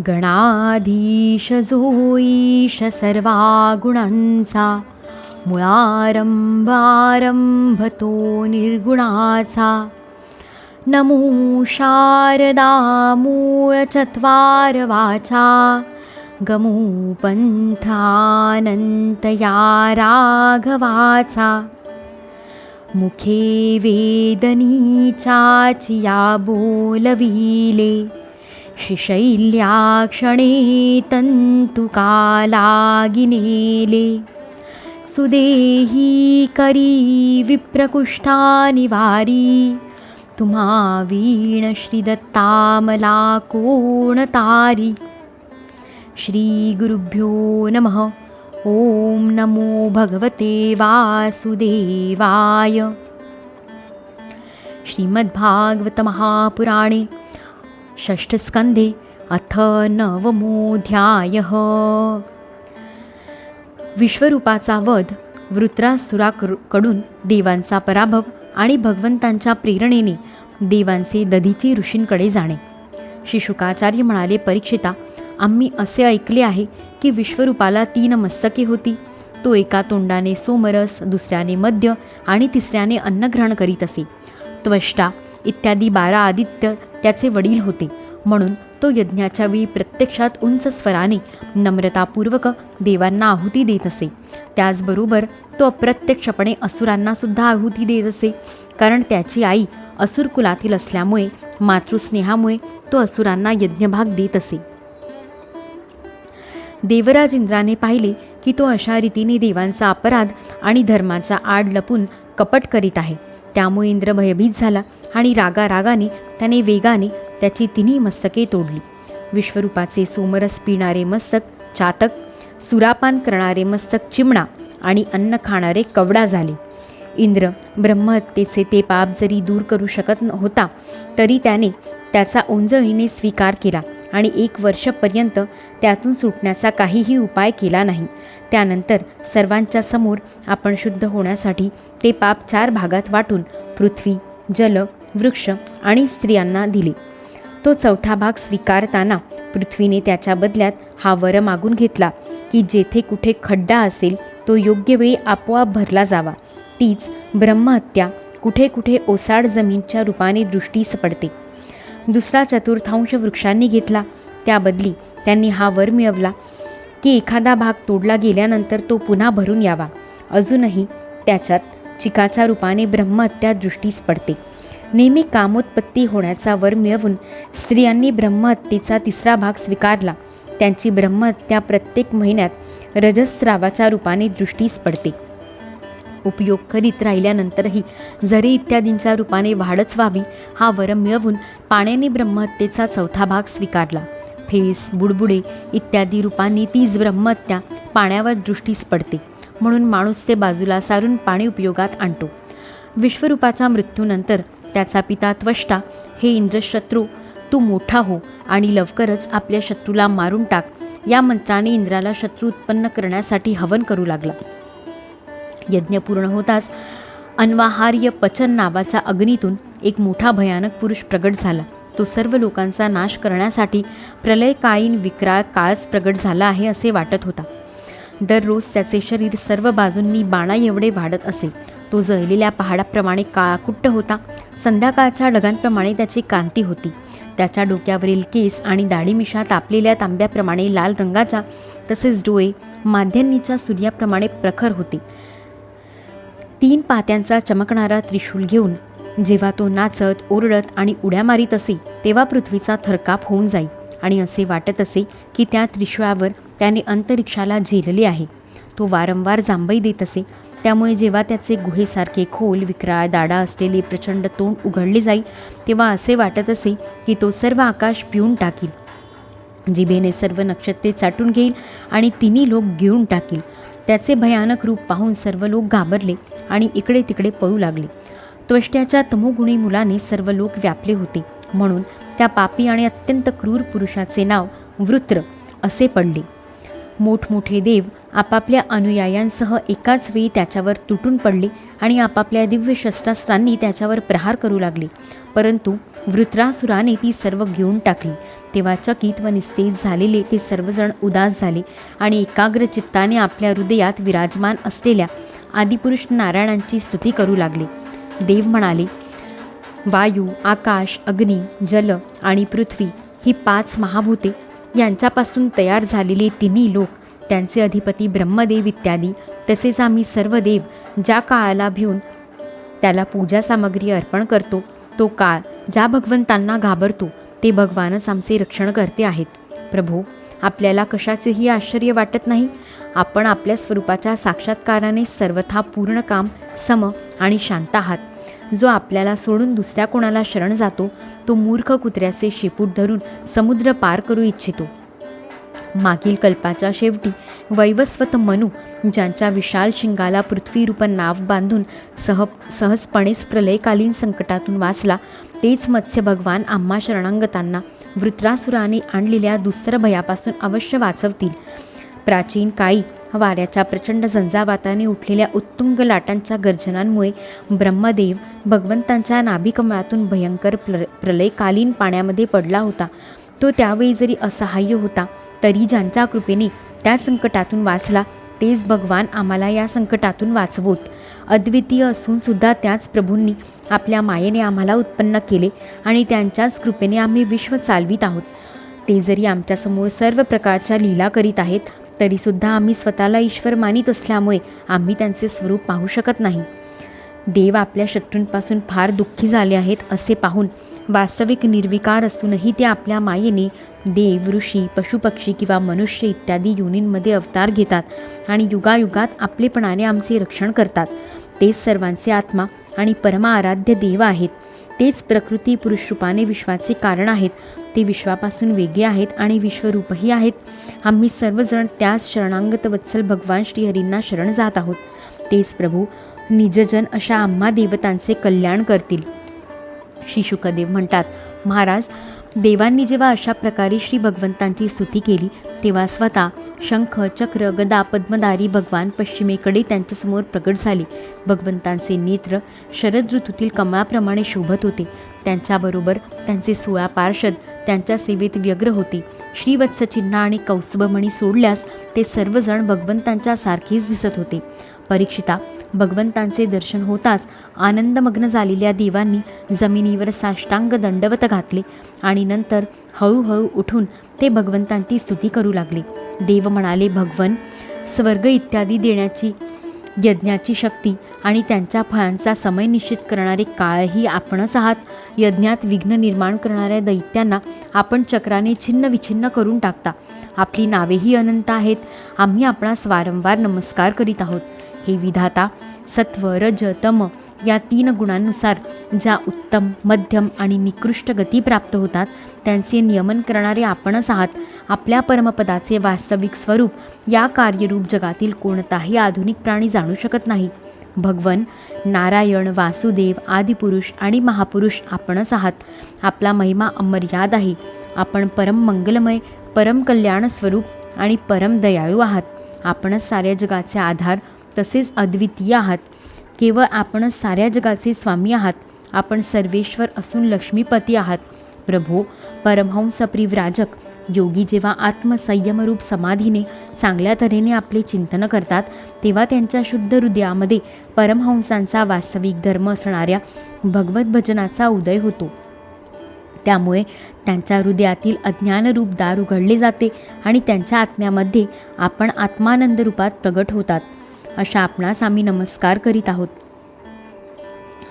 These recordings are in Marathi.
गणाधीश जोईश सर्वा गुणांचा मुळारंभ आरंभ तो निर्गुणाचा. नमो शारदा मूळ चत्वार वाचा गमू पंथानंत या राघवाचा. मुखे वेदनीचाचिया बोलविले शैल्या तन्तुकालागिनीले तन्तुकालागिनेले सुदेही करी विप्रकुष्ठानिवारी। तुमा वीणश्री श्रीगुरुभ्यो नमः। ॐ नमो भगवते वासुदेवाय। श्रीमद्भागवतमहापुराणे षष्ठस्कन्धे अथ नवमोऽध्यायः। विश्वरूपाचा वध वृत्रासुराकडून देवांचा पराभव आणि भगवंतांच्या प्रेरणेने देवांचे दधीची ऋषींकडे जाणे. शिशुकाचार्य म्हणाले परीक्षिता आम्ही असे ऐकले आहे की विश्वरूपाला तीन मस्तके होती. तो एका तोंडाने सोमरस दुसऱ्याने मद्य आणि तिसऱ्याने अन्नग्रहण करीत असे. त्वष्टा इत्यादी बारा आदित्य त्याचे वडील होते. म्हणून तो यज्ञाच्या वेळी प्रत्यक्षात उंच स्वराने नम्रतापूर्वक देवांना आहुती देत असे. त्याचबरोबर तो अप्रत्यक्षपणे असुरांना सुद्धा आहुती देत असे. कारण त्याची आई असुर कुलातील असल्यामुळे मातृस्नेहामुळे तो असुरांना यज्ञभाग देत असे. देवराज इंद्राने पाहिले की तो अशा रीतीने देवांचा अपराध आणि धर्माच्या आड लपून कपट करीत आहे. त्यामुळे इंद्र भयभीत झाला आणि रागा रागाने त्याने वेगाने त्याची तिन्ही मस्तके तोडली. विश्वरूपाचे सोमरस पिणारे मस्तक चातक सुरापान करणारे मस्तक चिमणा आणि अन्न खाणारे कवडा झाले. इंद्र ब्रह्महत्येचे ते पाप जरी दूर करू शकत होता तरी त्याने त्याचा ओंजळीने स्वीकार केला. आणि एक वर्षपर्यंत त्यातून सुटण्याचा काहीही उपाय केला नाही. त्यानंतर सर्वांच्या समोर आपण शुद्ध होण्यासाठी ते पाप चार भागात वाटून पृथ्वी जल वृक्ष आणि स्त्रियांना दिले. तो चौथा भाग स्वीकारताना पृथ्वीने त्याच्या बदल्यात हा वर मागून घेतला की जेथे कुठे खड्डा असेल तो योग्य वेळी आपोआप भरला जावा. तीच ब्रह्महत्या कुठे कुठे ओसाड जमीनच्या रूपाने दृष्टीस पडते दुसरा चतुर्थांश वृक्षांनी घेतला. त्याबदली त्यांनी हा वर मिळवला की एखादा भाग तोडला गेल्यानंतर तो पुन्हा भरून यावा. अजूनही त्याच्यात चिकाच्या रूपाने ब्रह्महत्या दृष्टीस पडते. नेहमी कामोत्पत्ती होण्याचा वर मिळवून स्त्रियांनी ब्रह्महत्येचा तिसरा भाग स्वीकारला. त्यांची ब्रह्महत्या प्रत्येक महिन्यात रजस्रावाच्या रूपाने दृष्टीस पडते. उपयोग करीत राहिल्यानंतरही जरी इत्यादींच्या रूपाने वाढच व्हावी हा वर मिळवून पाण्याने ब्रह्महत्येचा चौथा भाग स्वीकारला. फेस बुडबुडे इत्यादी रूपांनी तीच ब्रह्महत्या पाण्यावर दृष्टीस पडते म्हणून माणूस ते बाजूला सारून पाणी उपयोगात आणतो. विश्वरूपाच्या मृत्यूनंतर त्याचा पिता त्वष्टा हे इंद्रशत्रू तू मोठा हो आणि लवकरच आपल्या शत्रूला मारून टाक या मंत्राने इंद्राला शत्रू उत्पन्न करण्यासाठी हवन करू लागला. यज्ञ पूर्ण होताच अन्वाहार्य पचन नावाच्या अग्नीतून एक मोठा भयानक पुरुष प्रगट झाला. तो सर्व लोकांचा नाश करण्यासाठी प्रलयकालीन विक्राळ काळच प्रगट झाला आहे असे वाटत होता. दररोज त्याचे शरीर सर्व बाजूंनी बाणा एवढे वाढत असे. तो जळलेल्या पहाडाप्रमाणे काळाकुट्ट होता. संध्याकाळच्या ढगांप्रमाणे त्याची कांती होती. त्याच्या डोक्यावरील केस आणि दाढीमिशा तापलेल्या तांब्याप्रमाणे लाल रंगाच्या तसेच डोळे माध्यान्नीच्या सूर्याप्रमाणे प्रखर होते. तीन पात्यांचा चमकणारा त्रिशूल घेऊन जेव्हा तो नाचत ओरडत आणि उड्या मारीत असे तेव्हा पृथ्वीचा थरकाप होऊन जाई. आणि असे वाटत असे की त्या त्रिशूळावर त्याने अंतरिक्षाला झेलले आहे. तो वारंवार जांभई देत असे. त्यामुळे जेव्हा त्याचे गुहेसारखे खोल विक्राळ दाडा असलेले प्रचंड तोंड उघडले जाई तेव्हा असे वाटत असे की तो सर्व आकाश पिऊन टाकील. जिभेने सर्व नक्षत्रे चाटून घेईल आणि तिन्ही लोक घेऊन टाकील. त्याचे भयानक रूप पाहून सर्व लोक घाबरले आणि इकडे तिकडे पळू लागले. त्वष्ट्याच्या तमोगुणी मुलाने सर्व लोक व्यापले होते. म्हणून त्या पापी आणि अत्यंत क्रूर पुरुषाचे नाव वृत्र असे पडले. मोठमोठे देव आपापल्या अनुयायांसह एकाच वेळी त्याच्यावर तुटून पडले आणि आपापल्या दिव्य शस्त्रास्त्रांनी त्याच्यावर प्रहार करू लागले. परंतु वृत्रासुराने ती सर्व घेऊन टाकली. तेव्हा चकित व निस्तेज झालेले ते सर्वजण उदास झाले आणि एकाग्र चित्ताने आपल्या हृदयात विराजमान असलेल्या आदिपुरुष नारायणांची स्तुती करू लागले. देव म्हणाले वायू आकाश अग्नी जल आणि पृथ्वी ही पाच महाभूते. यांच्यापासून तयार झालेले तिन्ही लोक त्यांचे अधिपती ब्रह्मदेव इत्यादी तसेच आम्ही सर्व देव ज्या काळाला भिवून त्याला पूजा सामग्री अर्पण करतो तो काळ ज्या भगवंतांना घाबरतो ते भगवानच आमचे रक्षण करते आहेत. प्रभू आपल्याला कशाचेही आश्चर्य वाटत नाही. आपण आपल्या स्वरूपाच्या साक्षात्काराने सर्वथा पूर्ण काम सम आणि शांत आहात. जो आपल्याला सोडून दुसऱ्या कोणाला शरण जातो तो मूर्ख कुत्र्याचे शेपूट धरून समुद्र पार करू इच्छितो. मागील कल्पाच्या शेवटी वैवस्वत मनू ज्यांच्या विशाल शिंगाला पृथ्वीरूप नाव बांधून सह सहजपणेच प्रलयकालीन संकटातून वाचला तेच मत्स्य भगवान आम्हा शरणांगतांना वृत्रासुराने आणलेल्या दुसरं भयापासून अवश्य वाचवतील. प्राचीन काळी वाऱ्याच्या प्रचंड झंझावाताने उठलेल्या उत्तुंग लाटांच्या गर्जनांमुळे ब्रह्मदेव भगवंतांच्या नाभिकमळातून भयंकर प्र प्रलयकालीन पाण्यामध्ये पडला होता. तो त्यावेळी जरी असहाय्य होता तरी ज्यांच्या कृपेने त्या संकटातून वाचला तेच भगवान आम्हाला या संकटातून वाचवोत. अद्वितीय असून सुद्धा त्याच प्रभूंनी आपल्या मायेने आम्हाला उत्पन्न केले आणि त्यांच्याच कृपेने आम्ही विश्व चालवित आहोत. ते जरी आमच्यासमोर सर्व प्रकारच्या लीला करीत आहेत तरीसुद्धा आम्ही स्वतःला ईश्वर मानित असल्यामुळे आम्ही त्यांचे स्वरूप पाहू शकत नाही. देव आपल्या शत्रूंपासून फार दुःखी झाले आहेत असे पाहून वास्तविक निर्विकार असूनही ते आपल्या मायेने देव ऋषी पशुपक्षी किंवा मनुष्य इत्यादी युनींमध्ये अवतार घेतात आणि युगायुगात आपलेपणाने आमचे रक्षण करतात. तेच सर्वांचे आत्मा आणि परमाराध्य देव आहेत. तेच प्रकृती पुरुषरूपाने विश्वाचे कारण आहेत. ते विश्वापासून वेगळे आहेत आणि विश्वरूपही आहेत. आम्ही सर्वजण त्याच शरणांगत वत्सल भगवान श्रीहरींना शरण जात आहोत. तेच प्रभू निजजन अशा आम्हा देवतांचे कल्याण करतील. शिशुकदेव म्हणतात महाराज देवांनी जेव्हा अशा प्रकारे श्री भगवंतांची स्तुती केली तेव्हा स्वतः शंख चक्र गदा पद्मदारी भगवान पश्चिमेकडे त्यांच्यासमोर प्रकट झाले. भगवंतांचे नेत्र शरद ऋतूतील कमळाप्रमाणे शोभत होते. त्यांच्याबरोबर त्यांचे सोळा पार्षद त्यांच्या सेवेत व्यग्र होते. श्रीवत्सचिन्ह आणि कौस्तुभमणी सोडल्यास ते सर्वजण भगवंतांच्या सारखेच दिसत होते. परीक्षिता. भगवंतांचे दर्शन होताच आनंदमग्न झालेल्या देवांनी जमिनीवर साष्टांग दंडवत घातले आणि नंतर हळूहळू उठून ते भगवंतांची स्तुती करू लागले. देव म्हणाले भगवन स्वर्ग इत्यादी देण्याची यज्ञाची शक्ती आणि त्यांच्या फळांचा समय निश्चित करणारे काळही आपणच आहात. यज्ञात विघ्न निर्माण करणाऱ्या दैत्यांना आपण चक्राने छिन्न विछिन्न करून टाकता. आपली नावेही अनंत आहेत. आम्ही आपणास वारंवार नमस्कार करीत आहोत. हे विधाता सत्व रज तम या तीन गुणांनुसार ज्या उत्तम मध्यम आणि निकृष्ट गती प्राप्त होतात त्यांचे नियमन करणारे आपणच आहात आपल्या परमपदाचे वास्तविक स्वरूप या कार्यरूप जगातील कोणताही आधुनिक प्राणी जाणू शकत नाही. भगवन नारायण वासुदेव आदिपुरुष आणि महापुरुष आपणच आहात आपला महिमा अमर्याद आहे आपण परम मंगलमय परम कल्याण स्वरूप आणि परम दयाळू आहात आपणच साऱ्या जगाचे आधार तसेच अद्वितीय आहात. केवळ आपण साऱ्या जगाचे स्वामी आहात. आपण सर्वेश्वर असून लक्ष्मीपती आहात. प्रभो परमहंस प्रिव्राजक योगी जेव्हा आत्मसंयमरूप समाधीने चांगल्या तऱ्हेने आपले चिंतन करतात तेव्हा त्यांच्या शुद्ध हृदयामध्ये परमहंसांचा वास्तविक धर्म असणाऱ्या भगवत भजनाचा उदय होतो. त्यामुळे त्यांच्या हृदयातील अज्ञानरूप दार उघडले जाते आणि त्यांच्या आत्म्यामध्ये आपण आत्मानंद रूपात प्रगट होतात. अशा आपणास आम्ही नमस्कार करीत आहोत.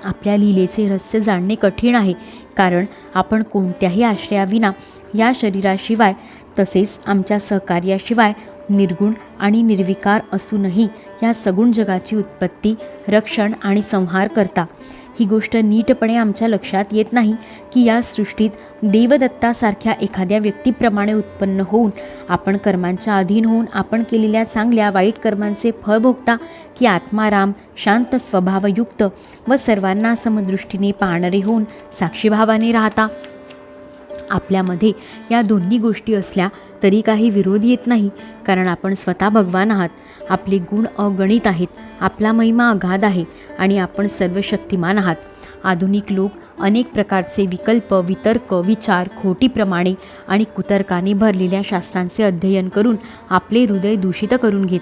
आपल्या लीलेचे रहस्य जाणणे कठीण आहे कारण आपण कोणत्याही आश्रयाविना या शरीराशिवाय तसेच आमच्या सहकार्याशिवाय निर्गुण आणि निर्विकार असूनही या सगुण जगाची उत्पत्ती रक्षण आणि संहार करता. ही गोष्ट नीटपणे आमच्या लक्षात येत नाही की या सृष्टीत देवदत्तासारख्या एखाद्या व्यक्तीप्रमाणे उत्पन्न होऊन आपण कर्मांच्या अधीन होऊन आपण केलेल्या चांगल्या वाईट कर्मांचे फळ भोगता की आत्माराम शांत स्वभावयुक्त व सर्वांना समदृष्टीने पाहणारे होऊन साक्षीभावाने राहता. आपल्यामध्ये या दोन्ही गोष्टी असल्या तरी काही विरोध येत नाही कारण आपण स्वतः भगवान आहात. आपले गुण अगणित आहेत. आपला महिमा अगाध आहे आणि आपण सर्व शक्तिमान आहात. आधुनिक लोक अनेक प्रकारचे विकल्प वितर्क विचार खोटी प्रमाणे आणि कुतर्काने भरलेल्या शास्त्रांचे अध्ययन करून आपले हृदय दूषित करून घेत